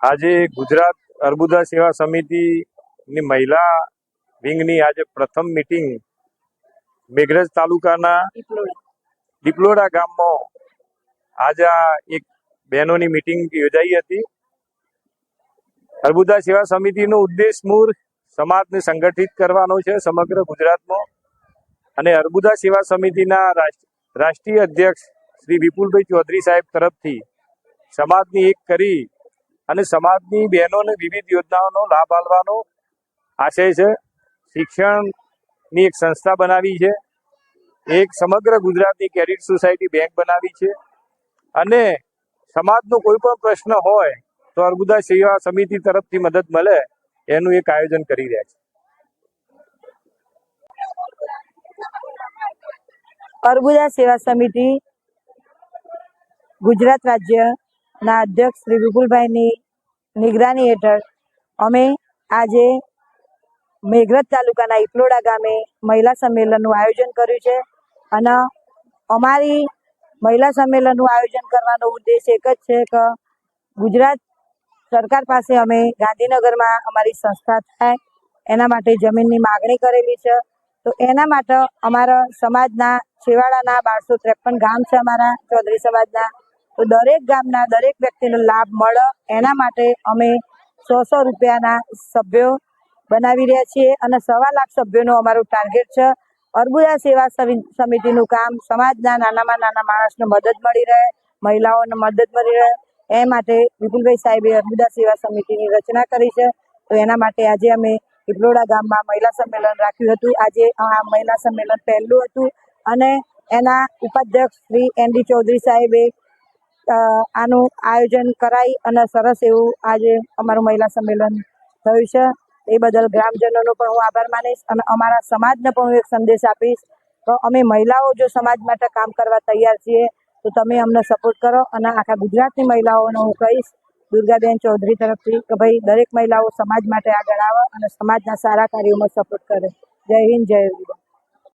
આજે ગુજરાત અર્બુદા સેવા સમિતિની મહિલા વિંગની આજે પ્રથમ મિટિંગ મેઘરજ તાલુકાના દીપલોડા ગામમાં આજે આ એક બહેનોની મિટિંગ યોજાઈ હતી. અર્બુદા સેવા સમિતિનો ઉદ્દેશ મૂળ સમાજને સંગઠિત કરવાનો છે સમગ્ર ગુજરાતમાં. અને અર્બુદા સેવા સમિતિના રાષ્ટ્રીય અધ્યક્ષ શ્રી વિપુલભાઈ ચૌધરી સાહેબ તરફથી સમાજની એક કરી અને સમાજની બહેનોને વિવિધ યોજનાઓનો લાભ આપવાનો આશય છે. શિક્ષણની એક સંસ્થા બનાવી છે. એક સમગ્ર ગુજરાતની ક્રેડિટ સોસાયટી બેંક બનાવી છે. અને સમાજનો કોઈ પણ પ્રશ્ન હોય તો અર્બુદા સેવા સમિતિ તરફથી મદદ મળે એનું એક આયોજન કરી રહ્યા છે. અર્બુદા સેવા સમિતિ ગુજરાત રાજ્યના અધ્યક્ષ શ્રી વિપુલભાઈની નિગરાની હેઠળ અમે આજે મેઘરજ તાલુકાના ઇપલોડા ગામે મહિલા સંમેલનનું આયોજન કર્યું છે અને અમારી મહિલા સંમેલનનું આયોજન કરવાનો ઉદ્દેશ એક જ છે કે ગુજરાત સરકાર પાસે અમે ગાંધીનગરમાં અમારી સંસ્થા થાય, એના માટે જમીનની માગણી કરેલી છે. તો એના માટે અમારા સમાજના છેવાડાના બારસો ત્રેપન ગામ છે અમારા, ચૌધરી સમાજના. તો દરેક ગામના દરેક વ્યક્તિનો લાભ મળે. એના માટે અમે સો સો રૂપિયાના સભ્યો બનાવી રહ્યા છીએ અને સવા લાખ સભ્યોનો અમારું ટાર્ગેટ છે. અર્બુદા સેવા સમિ- સમિતિનું કામ સમાજના નાનામાં નાના માણસને મદદ મળી રહે, મહિલાઓને મદદ મળી રહે. એ માટે વિપુલભાઈ સાહેબે અર્બુદા સેવા સમિતિની રચના કરી છે. તો એના માટે આજે અમે ઇપલોડા ગામમાં મહિલા સંમેલન રાખ્યું હતું. આજે આ મહિલા સંમેલન પહેલું હતું અને એના ઉપાધ્યક્ષ શ્રી એન ડી ચૌધરી સાહેબે આનું આયોજન કરાઈ અને સરસ એવું આજે અમારું મહિલા સંમેલન થયું છે. એ બદલ ગ્રામજનોનો પણ હું આભાર માનીશ અને અમારા સમાજને પણ હું એક સંદેશ આપીશ. તો અમે મહિલાઓ જો સમાજ માટે કામ કરવા તૈયાર છીએ, તો તમે અમને સપોર્ટ કરો અને આખા ગુજરાતની મહિલાઓને હું કહીશ, દુર્ગાબેન ચૌધરી તરફથી, કે ભાઈ દરેક મહિલાઓ સમાજ માટે આગળ આવે અને સમાજના સારા કાર્યોમાં સપોર્ટ કરે. જય હિન્દ, જય